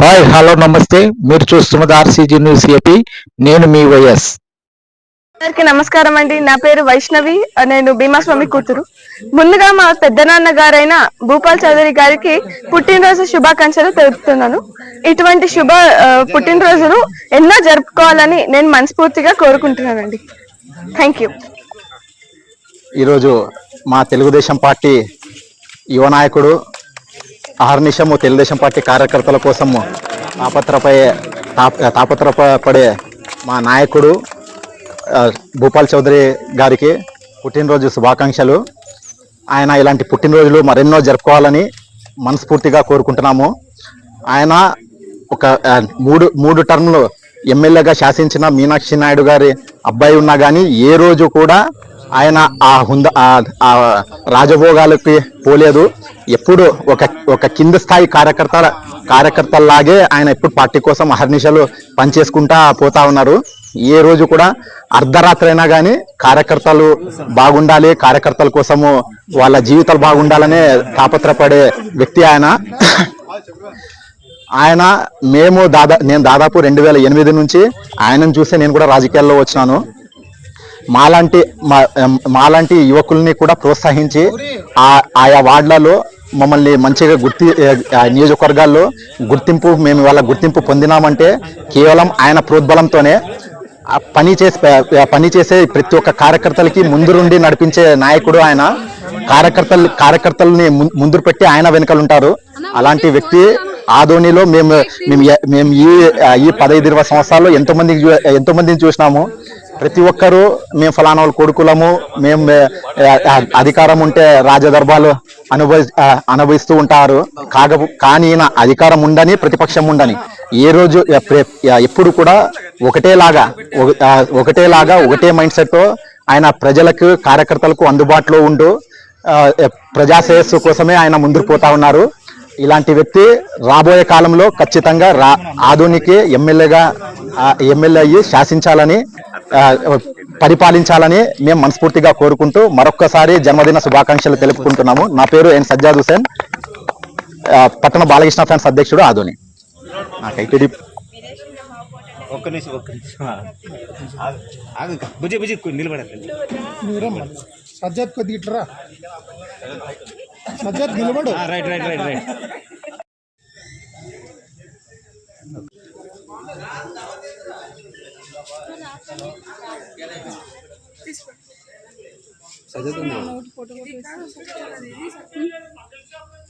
Hi hello నమస్తే. మీరు చూస్తున్నది ఆర్సీజీ న్యూస్ ఏపీ. నేను మీ వైఎస్. అందరికి నమస్కారం అండి. నా పేరు వైష్ణవి. నేను భీమాస్వామి కూతురు. ముందుగా మా పెద్దనాన్న గారైన భూపాల్ చౌదరి గారికి పుట్టినరోజు శుభాకాంక్షలు తెలుపుతున్నాను. ఇటువంటి శుభ ఆ, పుట్టినరోజులు ఎన్నో జరుపుకోవాలని నేను మనస్ఫూర్తిగా కోరుకుంటున్నానండి. థ్యాంక్ యూ ఈరోజు మా తెలుగుదేశం పార్టీ యువ నాయకుడు అహర్నిశము తెలుగుదేశం పార్టీ కార్యకర్తల కోసము తాపత్రపై తాప తాపత్రపడే మా నాయకుడు భూపాల్ చౌదరి గారికి పుట్టినరోజు శుభాకాంక్షలు. ఆయన ఇలాంటి పుట్టినరోజులు మరెన్నో జరుపుకోవాలని మనస్ఫూర్తిగా కోరుకుంటున్నాము. ఆయన ఒక మూడు మూడు టర్మ్లు ఎమ్మెల్యేగా శాసించిన మీనాక్షి నాయుడు గారి అబ్బాయి ఉన్నా కానీ ఏ రోజు కూడా ఆయన ఆ హుంద ఆ- రాజభోగాలకి పోలేదు. ఎప్పుడు ఒక ఒక కింద స్థాయి కార్యకర్త కార్యకర్తల్లాగే ఆయన ఎప్పుడు పార్టీ కోసం అహర్నిశలు పనిచేసుకుంటా పోతా ఉన్నారు. ఏ రోజు కూడా అర్ధరాత్రి అయినా కానీ కార్యకర్తలు బాగుండాలి కార్యకర్తల కోసము వాళ్ళ జీవితాలు బాగుండాలనే తాపత్రపడే వ్యక్తి ఆయన. ఆయన మేము దాదా నేను దాదాపు రెండు వేల ఎనిమిది నుంచి ఆయనను చూసే నేను కూడా రాజకీయాల్లో వచ్చినాను. మాలాంటి మా మాలాంటి యువకుల్ని కూడా ప్రోత్సహించి ఆ ఆయా వార్డులలో మమ్మల్ని మంచిగా గుర్తి నియోజకవర్గాల్లో గుర్తింపు మేము వాళ్ళ గుర్తింపు పొందినామంటే కేవలం ఆయన ప్రోద్బలంతోనే పని చేసే పని చేసే ప్రతి ఒక్క కార్యకర్తలకి ముందురుండి నడిపించే నాయకుడు ఆయన. కార్యకర్తలు కార్యకర్తల్ని ముందు పెట్టి ఆయన వెనుకలు ఉంటారు. అలాంటి వ్యక్తి ఆదోనిలో మేము మేము మేము ఈ ఈ పదహైదు ఇరవై సంవత్సరాల్లో ఎంతో మందికి చూ- ఎంతో మందిని చూసినాము. ప్రతి ఒక్కరూ మేము ఫలానా వాళ్ళు కొడుకులము మేము అధికారం ఉంటే రాజదర్బాలు అనుభవి అనుభవిస్తూ ఉంటారు. కాక కానీ ఈయన అధికారం ఉండని ప్రతిపక్షం ఉండని. ఏ రోజు ఎప్పుడు కూడా ఒకటేలాగా ఒక- ఒకటేలాగా ఒకటే మైండ్ సెట్ ఆయన ప్రజలకు కార్యకర్తలకు అందుబాటులో ఉంటూ ప్రజాశ్రేయస్సు ప్రజా శ్రేయస్సు కోసమే ఆయన ముందుకు పోతా ఉన్నారు. ఇలాంటి వ్యక్తి రాబోయే కాలంలో ఖచ్చితంగా రా ఆధునికే ఎమ్మెల్యేగా ఎమ్మెల్యే అయ్యి శాసించాలని పరిపాలించాలని మేము మనస్ఫూర్తిగా కోరుకుంటూ మరొక్కసారి జన్మదిన శుభాకాంక్షలు తెలుపుకుంటున్నాము. నా పేరు ఎన్ సజ్జాద్ హుసేన్ పట్టణ బాలకృష్ణ ఫ్యాన్స్ అధ్యక్షుడు ఆధుని నాకైతే ఒక్క నిమిషం ఒక్క నిమిషం. ఆగు. ఆగు. బుజ్జి బుజ్జి నిలబడకండి సజ్జత్ కొద్దిగా ఇట్రా సజ్జత్ నిలబడు. Right right right right. చదువుతున్నా